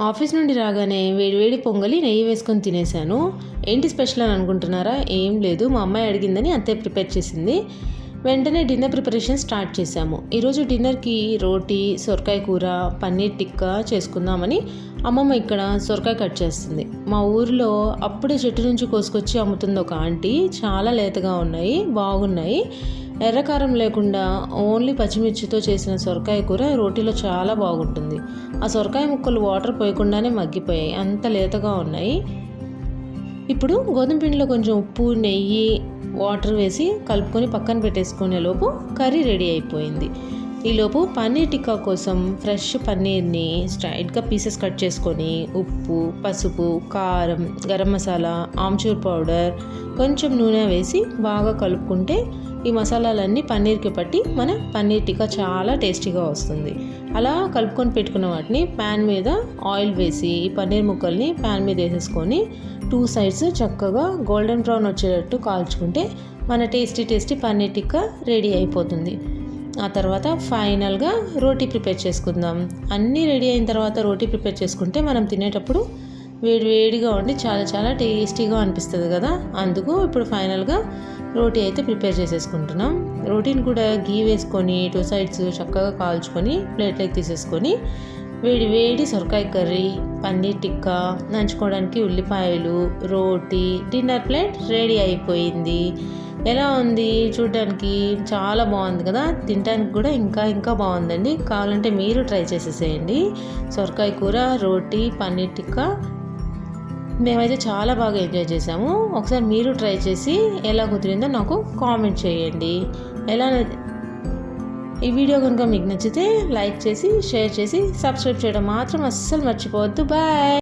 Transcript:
Office నుండి రాగానే వేడివేడి పొంగలి నెయ్యి వేసుకొని తినేసాను ఏంటి స్పెషల్ అని అనుకుంటున్నారా? ఏం లేదు. మా అమ్మాయి అడిగిందని అంతే ప్రిపేర్ చేసింది. వెంటనే డిన్నర్ ప్రిపరేషన్ స్టార్ట్ చేశాము. ఈరోజు డిన్నర్కి రోటీ సొరకాయ కూర పన్నీర్ టిక్కా చేసుకుందామని అమ్మమ్మ ఇక్కడ సొరకాయ కట్ చేస్తుంది. మా ఊరిలో అప్పుడే చెట్టు నుంచి కోసుకొచ్చి అమ్ముతుంది ఒక ఆంటీ. చాలా లేతగా ఉన్నాయి. బాగున్నాయి. ఎర్రకారం లేకుండా ఓన్లీ పచ్చిమిర్చితో చేసిన సొరకాయ కూర రోటీలో చాలా బాగుంటుంది. ఆ సొరకాయ ముక్కలు వాటర్ పోయకుండానే మగ్గిపోయాయి. అంత లేతగా ఉన్నాయి. ఇప్పుడు గోధుమ పిండిలో కొంచెం ఉప్పు నెయ్యి వాటర్ వేసి కలుపుకొని పక్కన పెట్టేసుకునే లోపు కర్రీ రెడీ అయిపోయింది. ఈలోపు పన్నీర్ టిక్కా కోసం ఫ్రెష్ పన్నీర్ని స్ట్రైట్గా పీసెస్ కట్ చేసుకొని ఉప్పు పసుపు కారం గరం మసాలా ఆమ్చూర్ పౌడర్ కొంచెం నూనె వేసి బాగా కలుపుకుంటే ఈ మసాలాలన్నీ పన్నీర్కి పట్టి మన పన్నీర్ టిక్కా చాలా టేస్టీగా వస్తుంది. అలా కలుపుకొని పెట్టుకున్న వాటిని ప్యాన్ మీద ఆయిల్ వేసి ఈ పన్నీర్ ముక్కల్ని ప్యాన్ మీద వేసేసుకొని టూ సైడ్స్ చక్కగా గోల్డెన్ బ్రౌన్ వచ్చేటట్టు కాల్చుకుంటే మన tasty tasty paneer tikka ready అయిపోతుంది. ఆ తర్వాత ఫైనల్గా రోటీ ప్రిపేర్ చేసుకుందాం. అన్నీ రెడీ అయిన తర్వాత రోటీ ప్రిపేర్ చేసుకుంటే మనం తినేటప్పుడు వేడి వేడిగా ఉండి చాలా చాలా టేస్టీగా అనిపిస్తుంది కదా. అందుకు ఇప్పుడు ఫైనల్గా రోటీ అయితే ప్రిపేర్ చేసేసుకుంటున్నాం. రోటీని కూడా గీ వేసుకొని టూ సైడ్స్ చక్కగా కాల్చుకొని ప్లేట్లోకి తీసేసుకొని వేడి వేడి సొరకాయ కర్రీ పన్నీర్ టిక్కా నంచుకోవడానికి ఉల్లిపాయలు రోటీ డిన్నర్ ప్లేట్ రెడీ అయిపోయింది. ఎలా ఉంది చూడడానికి? చాలా బాగుంది కదా. తినడానికి కూడా ఇంకా ఇంకా బాగుందండి. కావాలంటే మీరు ట్రై చేసేసేయండి. సొరకాయ కూర రోటీ పన్నీర్ టిక్కా మేమైతే చాలా బాగా ఎంజాయ్ చేసాము ఒకసారి మీరు ట్రై చేసి ఎలా కుదిరిందో నాకు కామెంట్ చేయండి. ఎలా ఈ వీడియో కనుక మీకు నచ్చితే లైక్ చేసి షేర్ చేసి సబ్స్క్రైబ్ చేయడం మాత్రం అస్సలు మర్చిపోవద్దు. బాయ్!